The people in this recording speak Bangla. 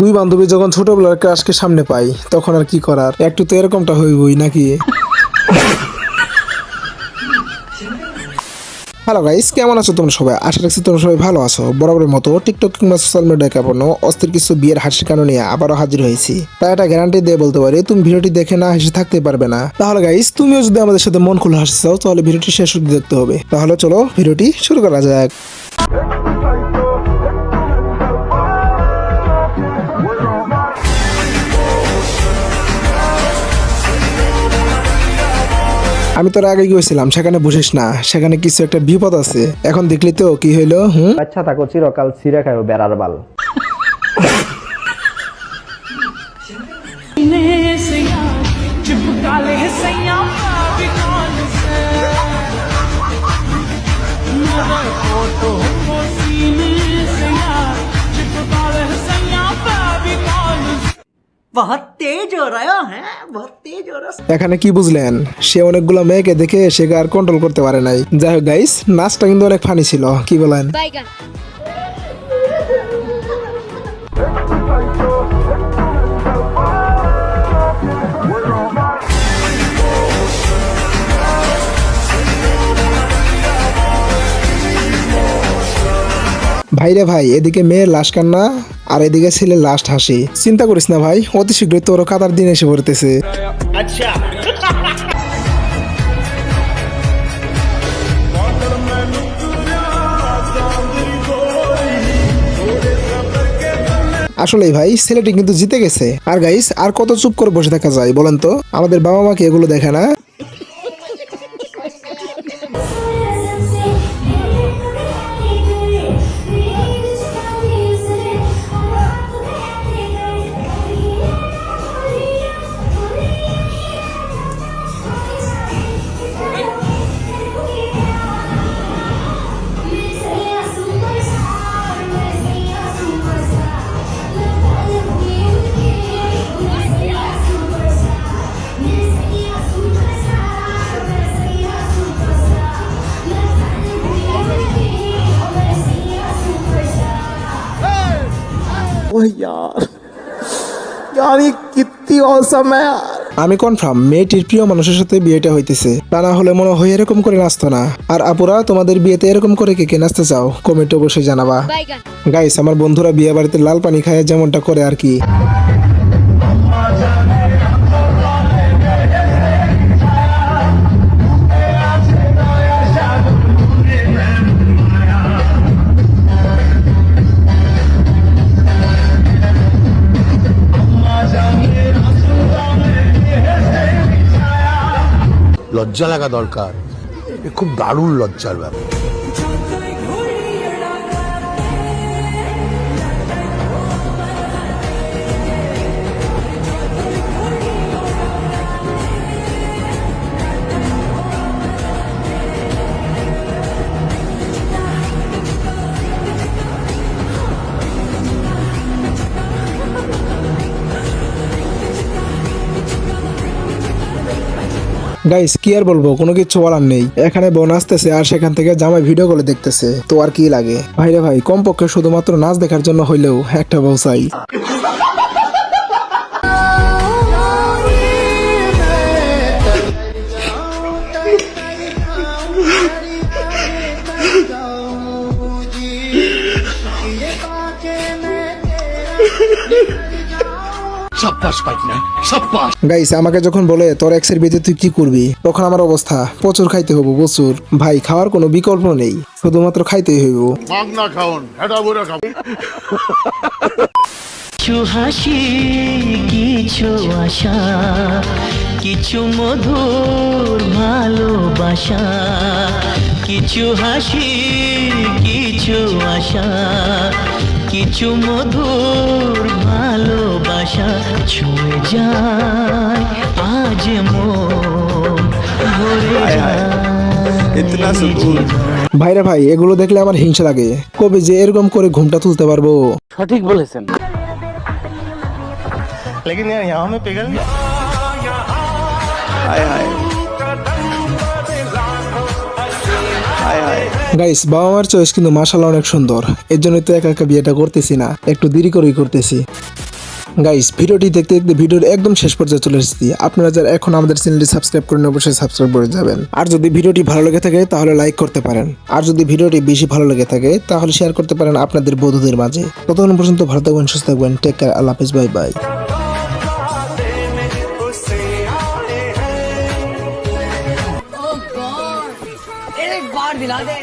দুই বান্ধবী যখন ছোটবেলার ক্রাশকে সামনে পাই তখন আর কি করার? একটু তো এরকমটা হইবই নাকি? হ্যালো গাইস কেমন আছো তোমরা সবাই? আশা রাখছি তোমরা সবাই ভালো আছো। বরাবরের মতো টিকটক কিংবা সোশ্যাল মিডিয়ায় কাঁপানো অস্থির কিছু বিয়ের হাসির কারণে নিয়ে আবারও হাজির হয়েছি। তাই একটা গ্যারান্টি দিয়ে বলতে পারি, তুমি ভিডিওটি দেখে না হেসে থাকতে পারবে না। তাহলে গাইস তুমিও যদি আমাদের সাথে মন খুলে হাসতে চাও, তাহলে ভিডিওটি শেষ অবধি দেখতে হবে। তাহলে চলো ভিডিওটি শুরু করা যাক। আমি তোর আগে গিয়েছিলাম সেখানে বসিস না সেখানে কিছু একটা বিপদ আছে এখন দেখলি তো কি হইলো হুম আচ্ছা থাকো চিরকাল ছিঁড়ে খাইও বেড়ার বাল ने सैया चिपका ले सैया এখানে কি বুঝলেন? সে অনেকগুলো মেয়েকে দেখে সে আর কন্ট্রোল করতে পারে নাই। যাই হোক গাইস নাচটা কিন্তু অনেক ফানি ছিল। কি বলেন? ভাইরে ভাই এদিকে মেয়ের লাশ কান্না আর এদিকে ছেলের লাস্ট হাসি। চিন্তা করিস না ভাই অতি শীঘ্রই তোর কাতার দিন এসে পড়তেছে। আসলে ভাই ছেলেটি কিন্তু জিতে গেছে। আর গাইস আর কত চুপ করে বসে থাকা যায় বলেন তো? আমাদের বাবা মাকে এগুলো দেখে না? আমি কনফার্ম মেয়েটির প্রিয় মানুষের সাথে বিয়েটা হইতেছে। তা না হলে মনে হয় এরকম করে নাচতো না। আর আপুরা তোমাদের বিয়েতে এরকম করে কে কে নাচতে চাও? কমেন্টে অবশ্যই জানাবা। গাইস আমার বন্ধুরা বিয়ে বাড়িতে লাল পানি খায় যেমনটা করে আর কি। লজ্জা লাগা দরকার। খুব দারুণ লজ্জার ব্যাপার। গাইস কি আর বলব? কোনো কিছু বলার নেই। এখানে বোন আসতেছে আর সেখান থেকে জামাই ভিডিও করে দেখতেছে। তো আর কি লাগে? ভাইরে ভাই কমপক্ষে শুধুমাত্র নাচ দেখার জন্য হইলেও একটা বউ চাই। গাইস আমাকে যখন বলে তোর এক্সের বিয়েতে তুই কি করবি? তখন আমার অবস্থা প্রচুর খাইতে হব প্রচুর। ভাই খাওয়ার কোনো বিকল্প নেই। শুধুমাত্র খাইতেই হইব। মাগনা খাওন হেটা বইরা খাও কিছু হাসি কিছু আশা কিছু মধুর ভালোবাসা কিছু হাসি কিছু আশা কিছু মধুর ভালোবাসা ছুঁয়ে যায় আজ মন ভরে যায়। ভাইরা ভাই এগুলো দেখলে আমার হিংসা লাগে। কবে যে এরকম করে ঘুমটা তুলতে পারব? সঠিক বলেছেন। গাইস বাবা মার চয়েস কিন্তু মাসাল অনেক সুন্দর। এর জন্যই তো একা একা বিয়েটা করতেছি না। একটু দেরি করেই করতেছি। গাইস ভিডিওটি দেখতে দেখতে ভিডিওর একদম শেষ পর্যায়ে চলে এসেছি আপনারা যারা এখন আমাদের চ্যানেলটি সাবস্ক্রাইব করেন অবশ্যই সাবস্ক্রাইব করে যাবেন আর যদি ভিডিওটি ভালো লেগে থাকে তাহলে লাইক করতে পারেন আর যদি ভিডিওটি বেশি ভালো লেগে থাকে তাহলে শেয়ার করতে পারেন আপনাদের বন্ধুদের মাঝে ততক্ষণ পর্যন্ত ভালো থাকবেন সুস্থ থাকবেন টেক কেয়ার আল্লাহ হাফিজ বাই বাই एक बार दिला दे